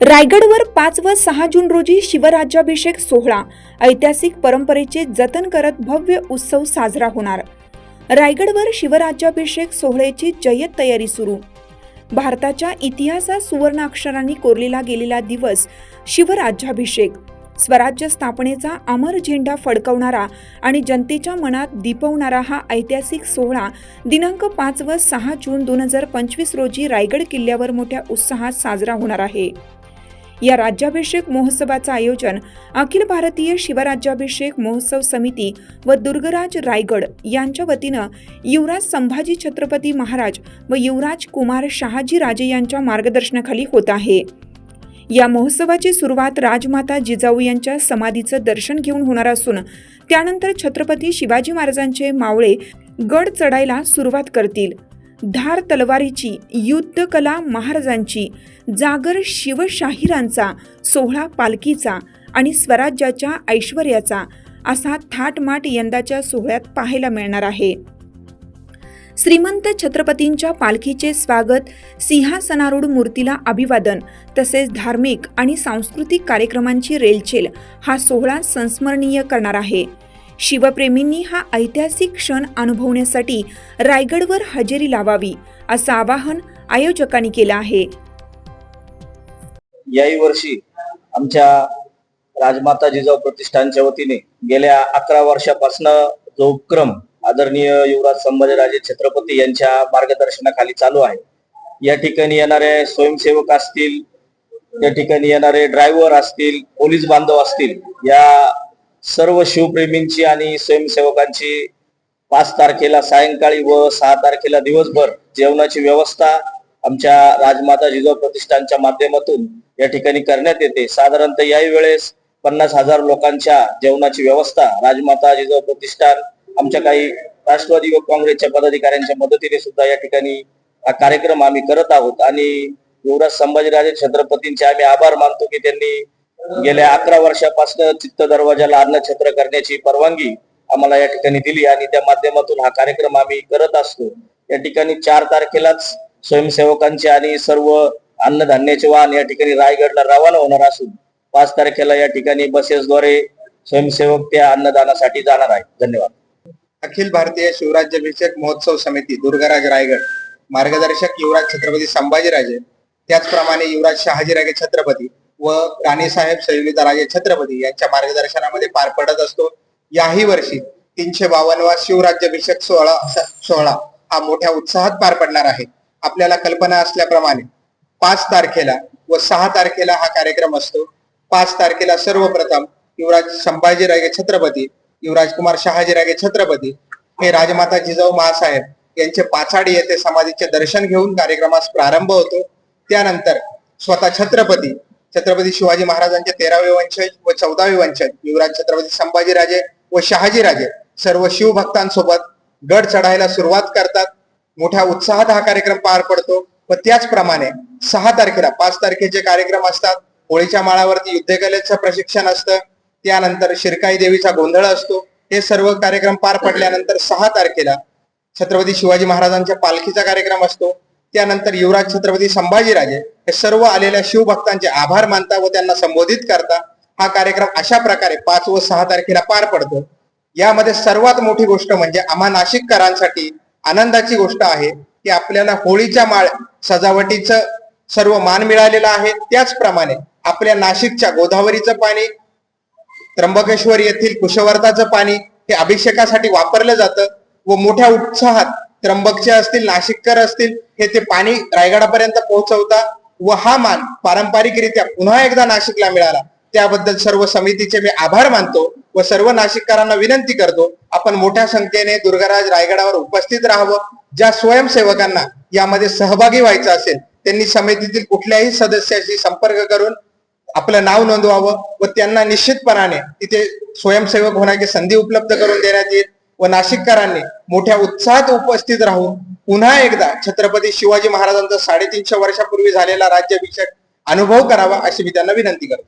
रायगडवर पाच व सहा जून रोजी शिवराज्याभिषेक सोहळा. ऐतिहासिक परंपरेचे जतन करत भव्य उत्सव साजरा होणार. रायगडवर शिवराज्याभिषेक सोहळ्याची जय्यत तयारी सुरू. भारताच्या इतिहासात सुवर्ण अक्षरांनी कोरलेला गेलेला दिवस शिवराज्याभिषेक. स्वराज्य स्थापनेचा अमर झेंडा फडकवणारा आणि जनतेच्या मनात दीपवणारा हा ऐतिहासिक सोहळा दिनांक पाच व सहा जून दोन हजार पंचवीस रोजी रायगड किल्ल्यावर मोठ्या उत्साहात साजरा होणार आहे. या राज्याभिषेक महोत्सवाचं आयोजन अखिल भारतीय शिवराज्याभिषेक महोत्सव समिती व दुर्गराज रायगड यांच्या वतीनं युवराज संभाजी छत्रपती महाराज व युवराज कुमार शहाजी राजे यांच्या मार्गदर्शनाखाली होत आहे. या महोत्सवाची सुरुवात राजमाता जिजाऊ यांच्या समाधीचं दर्शन घेऊन होणार असून त्यानंतर छत्रपती शिवाजी महाराजांचे मावळे गड चढायला सुरुवात करतील. धार तलवारीची युद्धकला महाराजांची जागर शिवशाहिरांचा सोहळा पालखीचा आणि स्वराज्याच्या ऐश्वर्याचा असा थाटमाट यंदाच्या सोहळ्यात पाहायला मिळणार आहे. श्रीमंत छत्रपतींच्या पालखीचे स्वागत सिंहासनारूढ मूर्तीला अभिवादन तसेच धार्मिक आणि सांस्कृतिक कार्यक्रमांची रेलचेल हा सोहळा संस्मरणीय करणार आहे. शिवप्रेमींनी हा ऐतिहासिक क्षण अनुभवण्यासाठी रायगडवर हजेरी लावावी असं आवाहन आयोजकांनी केलं आहे. याही वर्षी आमच्या राजमाता जिजाऊ प्रतिष्ठानच्या वतीने गेल्या अकरा वर्षापासून जो उपक्रम आदरणीय युवराज संभाजीराजे छत्रपती यांच्या मार्गदर्शनाखाली चालू आहे. या ठिकाणी येणारे स्वयंसेवक असतील या ठिकाणी येणारे ड्रायव्हर असतील पोलीस बांधव असतील या सर्व शिवप्रेमींची आणि स्वयंसेवकांची पाच तारखेला सायंकाळी व सहा तारखेला दिवसभर जेवणाची व्यवस्था आमच्या राजमाता जिजाऊ प्रतिष्ठानच्या माध्यमातून या ठिकाणी करण्यात येते. साधारणतः याही वेळेस पन्नास हजार लोकांच्या जेवणाची व्यवस्था राजमाता जिजाऊ प्रतिष्ठान आमच्या काही राष्ट्रवादी व काँग्रेसच्या पदाधिकाऱ्यांच्या मदतीने सुद्धा या ठिकाणी हा कार्यक्रम आम्ही करत आहोत. आणि युवराज संभाजीराजे छत्रपतींचे आम्ही आभार मानतो की त्यांनी गेल्या अकरा वर्षापासून चित्त दरवाजाला अन्नछत्र करण्याची परवानगी आम्हाला या ठिकाणी दिली आणि त्या माध्यमातून हा कार्यक्रम आम्ही करत असतो. या ठिकाणी चार तारखेलाच स्वयंसेवकांचे आणि सर्व अन्नधान्याचे वाहन या ठिकाणी रायगडला रवाना होणार असून पाच तारखेला या ठिकाणी बसेसद्वारे स्वयंसेवक त्या अन्नदानासाठी जाणार आहेत. धन्यवाद. अखिल भारतीय शिवराज्याभिषेक महोत्सव समिती दुर्गाराज रायगड. मार्गदर्शक युवराज छत्रपती संभाजीराजे. त्याचप्रमाणे युवराज शहाजीराजे छत्रपती. व राणीसाहेब सैलिता राजे छत्रपती यांच्या मार्गदर्शनामध्ये पार पडत असतो. याही वर्षी तीनशे बावन्नवा शिवराज्याभिषेक सोहळा सोहळा हा मोठ्या उत्साहात पार पडणार आहे. आपल्याला कल्पना असल्याप्रमाणे पाच तारखेला व सहा तारखेला हा कार्यक्रम असतो. पाच तारखेला सर्वप्रथम युवराज संभाजीराजे छत्रपती युवराज कुमार शहाजीराजे छत्रपती हे राजमाता जिजाऊ महासाहेब यांचे पाचाडी येथे समाधीचे दर्शन घेऊन कार्यक्रमास प्रारंभ होतो. त्यानंतर स्वतः छत्रपती छत्रपती शिवाजी महाराजांचे तेरावे वंशज व चौदावे वंशज युवराज छत्रपती संभाजीराजे व शहाजीराजे सर्व शिवभक्तांसोबत गड चढायला सुरुवात करतात. मोठ्या उत्साहात हा कार्यक्रम पार पडतो व त्याचप्रमाणे सहा तारखेला पाच तारखेचे कार्यक्रम असतात होळीच्या माळावरती युद्धकलेचं प्रशिक्षण असतं त्यानंतर शिरकाई देवीचा गोंधळ असतो. हे सर्व कार्यक्रम पार पडल्यानंतर सहा तारखेला छत्रपती शिवाजी महाराजांच्या पालखीचा कार्यक्रम असतो. त्यानंतर युवराज छत्रपती संभाजीराजे हे सर्व आलेल्या शिवभक्तांचे आभार मानता व त्यांना संबोधित करता हा कार्यक्रम अशा प्रकारे पाच व सहा तारखेला पार पडतो. यामध्ये सर्वात मोठी गोष्ट म्हणजे आम्हा नाशिककरांसाठी आनंदाची गोष्ट आहे की आपल्याला होळीच्या माळ सजावटीचं सर्व मान मिळालेलं आहे. त्याचप्रमाणे आपल्या नाशिकच्या गोदावरीचं पाणी त्र्यंबकेश्वर येथील कुशवर्ताचं पाणी हे अभिषेकासाठी वापरलं जातं व मोठ्या उत्साहात त्र्यंबकचे असतील नाशिककर असतील हे ते पाणी रायगडापर्यंत पोहोचवता व हा मान पारंपरिकरित्या पुन्हा एकदा नाशिकला मिळाला. त्याबद्दल सर्व समितीचे मी आभार मानतो व सर्व नाशिककरांना विनंती करतो आपण मोठ्या संख्येने दुर्गाराज रायगडावर उपस्थित राहावं. ज्या स्वयंसेवकांना यामध्ये सहभागी व्हायचं असेल त्यांनी समितीतील कुठल्याही सदस्याशी संपर्क करून आपलं नाव नोंदवावं व त्यांना निश्चितपणाने तिथे स्वयंसेवक होण्याची संधी उपलब्ध करून देण्यात येईल. व नाशिककरांनी मोठ्या उत्साहात उपस्थित राहून पुन्हा एकदा छत्रपती शिवाजी महाराजांचा साडेतीनशे वर्षापूर्वी झालेला राज्याभिषेक अनुभव करावा अशी मी त्यांना विनंती करतो.